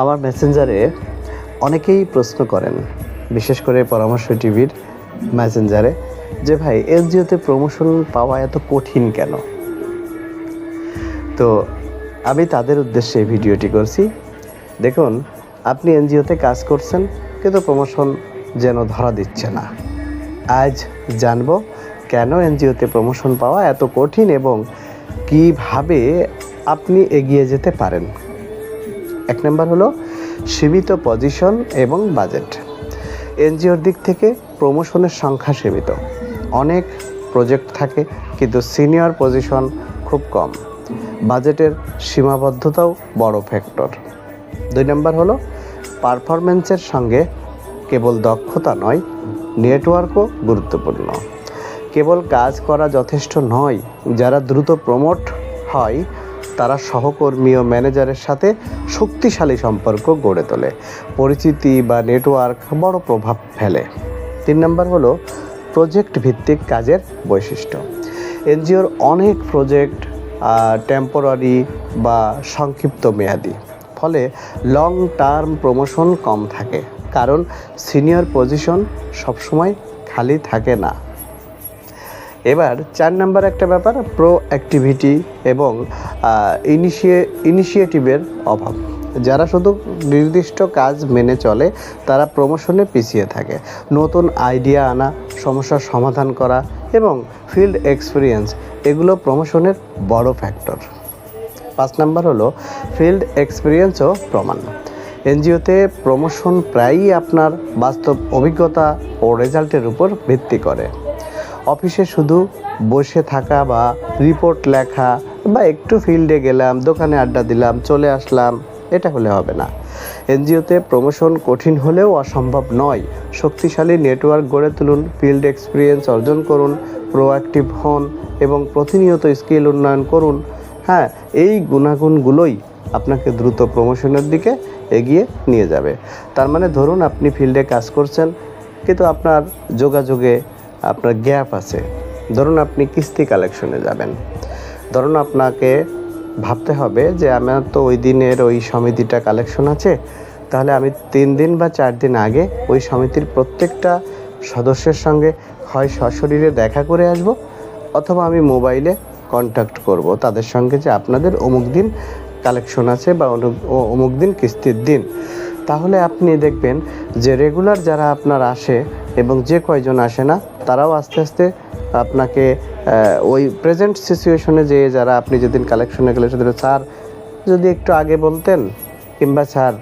আমার মেসেঞ্জারে অনেকেই প্রশ্ন করেন, বিশেষ করে পরামর্শ টিভির মেসেঞ্জারে যে ভাই এনজিওতে প্রমোশন পাওয়া এত কঠিন কেন? তো আমি তাদের উদ্দেশ্যে এই ভিডিওটি করছি। দেখুন, আপনি এনজিওতে কাজ করছেন, কিন্তু প্রমোশন যেন ধরা দিচ্ছে না। আজ জানব কেন এনজিওতে প্রমোশন পাওয়া এত কঠিন এবং কীভাবে আপনি এগিয়ে যেতে পারেন। এক নম্বর হলো সীমিত পজিশন এবং বাজেট। এনজিওর দিক থেকে প্রমোশনের সংখ্যা সীমিত। অনেক প্রজেক্ট থাকে, কিন্তু সিনিয়র পজিশন খুব কম। বাজেটের সীমাবদ্ধতাও বড় ফ্যাক্টর। দুই নম্বর হলো পারফরমেন্সের সঙ্গে কেবল দক্ষতা নয়, নেটওয়ার্কও গুরুত্বপূর্ণ। কেবল কাজ করা যথেষ্ট নয়, যারা দ্রুত প্রমোট হয় তারা সহকর্মী ও ম্যানেজারের সাথে শক্তিশালী সম্পর্ক গড়ে তোলে। পরিচিতি বা নেটওয়ার্ক বড় প্রভাব ফেলে। তিন নম্বর হলো প্রজেক্ট ভিত্তিক কাজের বৈশিষ্ট্য। এনজিওর অনেক প্রজেক্ট টেম্পোরারি বা সংক্ষিপ্ত মেয়াদি। ফলে লং টার্ম প্রমোশন কম থাকে। কারণ সিনিয়র পজিশন সবসময় খালি থাকে না। এবার চার নাম্বার একটা ব্যাপার প্রো অ্যাক্টিভিটি এবং ইনিশিয়ে ইনিশিয়েটিভের অভাব। যারা শুধু নির্দিষ্ট কাজ মেনে চলে, তারা প্রমোশনে পিছিয়ে থাকে। নতুন আইডিয়া আনা, সমস্যার সমাধান করা এবং ফিল্ড এক্সপিরিয়েন্স এগুলো প্রমোশনের বড় ফ্যাক্টর পাঁচ নাম্বার হলো ফিল্ড এক্সপিরিয়েন্স ও প্রমাণ। এনজিওতে প্রমোশন প্রায়ই আপনার বাস্তব অভিজ্ঞতা ও রেজাল্টের উপর ভিত্তি করে। অফিসে শুধু বসে থাকা বা রিপোর্ট লেখা বা একটু ফিল্ডে গেলাম, দোকানে আড্ডা দিলাম, চলে আসলাম, এটা হলে হবে না। এনজিওতে প্রমোশন কঠিন হলেও অসম্ভব নয়। শক্তিশালী নেটওয়ার্ক গড়ে তুলুন ফিল্ড এক্সপিরিয়েন্স অর্জন করুন প্রোঅ্যাক্টিভ হন এবং প্রতিনিয়ত স্কিল উন্নয়ন করুন। হ্যাঁ এই গুণাগুণগুলোই আপনাকে দ্রুত প্রমোশনের দিকে এগিয়ে নিয়ে যাবে। তার মানে ধরুন আপনি ফিল্ডে কাজ করছেন, কিন্তু আপনার যোগাযোগে আপনার গ্যাপ আছে। ধরুন আপনি কিস্তি কালেকশনে যাবেন। ধরুন আপনাকে ভাবতে হবে যে আমার তো ওই দিনের ওই সমিতিটা কালেকশন আছে, তাহলে আমি তিন দিন বা চার দিন আগে ওই সমিতির প্রত্যেকটা সদস্যের সঙ্গে হয় সশরীরে দেখা করে আসব, অথবা আমি মোবাইলে কন্ট্যাক্ট করব তাদের সঙ্গে যে আপনাদের অমুক দিন কালেকশন আছে বা অমুক দিন কিস্তির দিন। তাহলে আপনি দেখবেন যে রেগুলার যারা আপনার আসে এবং যে কয়জন আসে না তারাও আস্তে আস্তে আপনাকে ওই প্রেজেন্ট সিচুয়েশনে যে যারা আপনি যেদিন কালেকশনে গেলে সেদিন স্যার যদি একটু আগে বলতেন, কিংবা স্যার।